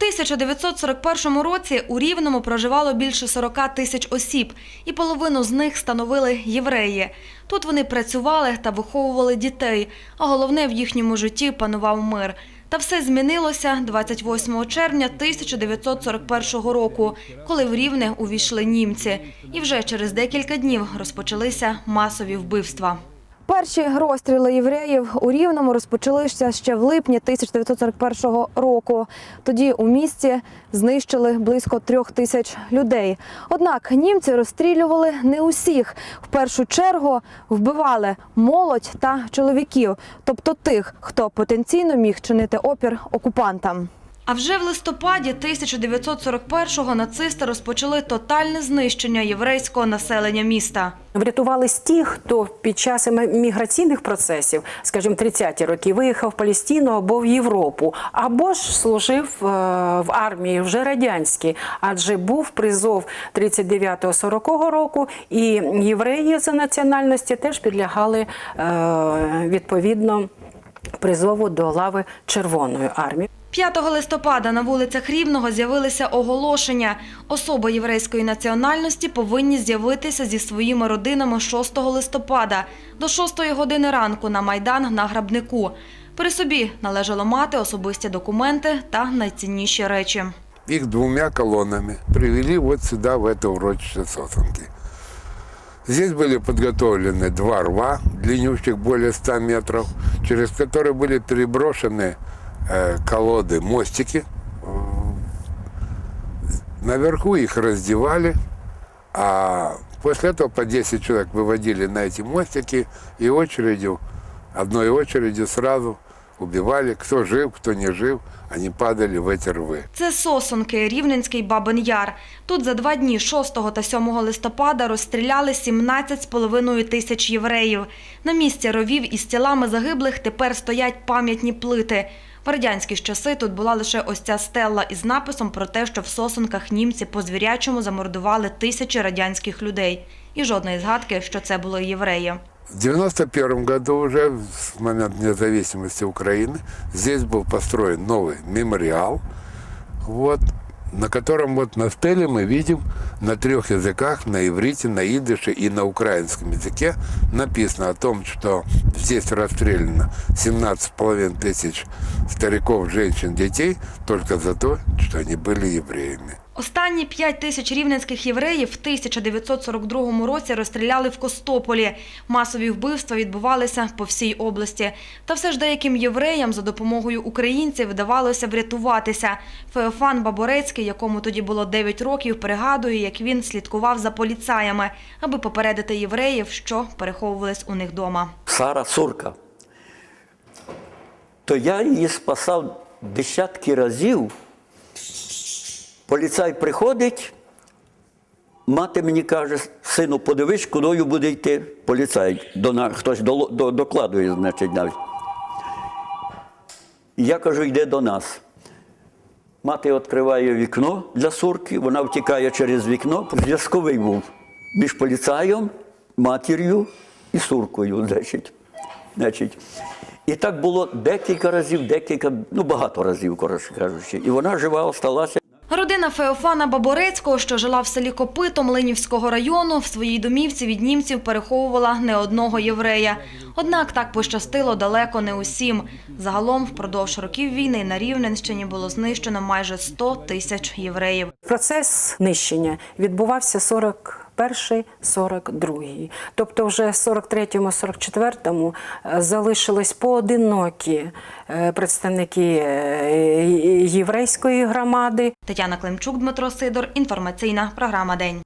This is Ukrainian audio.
1941 році у Рівному проживало більше 40 тисяч осіб, і половину з них становили євреї. Тут вони працювали та виховували дітей, а головне в їхньому житті панував мир. Та все змінилося 28 червня 1941 року, коли в Рівне увійшли німці. І вже через декілька днів розпочалися масові вбивства. Перші розстріли євреїв у Рівному розпочалися ще в липні 1941 року. Тоді у місті знищили близько трьох тисяч людей. Однак німці розстрілювали не усіх. В першу чергу вбивали молодь та чоловіків, тобто тих, хто потенційно міг чинити опір окупантам. А вже в листопаді 1941-го нацисти розпочали тотальне знищення єврейського населення міста. Врятувались ті, хто під час міграційних процесів, скажімо, 30-ті роки, виїхав в Палестину або в Європу, або ж служив е, в армії вже радянській, адже був призов 39-40 року, і євреї за національності теж підлягали е, відповідно призову до лави Червоної армії. 5 листопада на вулицях Рівного з'явилися оголошення. Особи єврейської національності повинні з'явитися зі своїми родинами 6 листопада до 6 години ранку на Майдан на Грабнику. При собі належало мати особисті документи та найцінніші речі. Их двумя колоннами привели вот сюда, в это урочище сосенки. Здесь были подготовлены два рва, длиннющих более 100 метров, через которые были переброшены э, колоды, мостики. Наверху их раздевали, а после этого по 10 человек выводили на эти мостики и очередью, одной очередью сразу убивали, кто жив, кто не жив, они падали в эти рвы. Це Сосонки, Рівненський Бабин Яр. Тут за два дні 6 та 7 листопада розстріляли 17,5 тисяч євреїв. На місці ровів із тілами загиблих тепер стоять пам'ятні плити. В радянські часи тут була лише ось ця стелла із написом про те, що в Сосонках німці по звірячому замордували тисячі радянських людей. І жодної згадки, що це були євреї. В 91 году уже, в момент независимости Украины, здесь был построен новый мемориал, вот, на котором вот на стеле мы видим на трех языках, на иврите, на идыше и на украинском языке написано о том, что здесь расстреляно 17,5 тысяч стариков, женщин, детей только за то, что они были евреями. Останні 5 тисяч рівненських євреїв в 1942 році розстріляли в Костополі. Масові вбивства відбувалися по всій області. Та все ж деяким євреям за допомогою українців вдавалося врятуватися. Феофан Баборецький, якому тоді було 9 років, пригадує, як він слідкував за поліцаями, аби попередити євреїв, що переховувались у них вдома. Сара Сурка. То я її спасав десятки разів. Поліцай приходить, мати мені каже, сину, подивись, кудою буде йти поліцай. До, хтось доло- до- докладує, значить, навіть. Я кажу, йде до нас. Мати відкриває вікно для сурки, вона втікає через вікно. Зв'язковий був між поліцаєм, матір'ю і суркою. Значить. Значить. І так було декілька разів, декілька, ну багато разів, коротше кажучи. І вона жива осталася. Родина Феофана Баборецького, що жила в селі Копитом Линівського району, в своїй домівці від німців переховувала не одного єврея. Однак так пощастило далеко не усім. Загалом впродовж років війни на Рівненщині було знищено майже 100 тисяч євреїв. Процес знищення відбувався 41-42. Тобто вже 43-44 залишились поодинокі е, представники е, єврейської громади. Тетяна Климчук, Дмитро Сидор. Інформаційна програма День.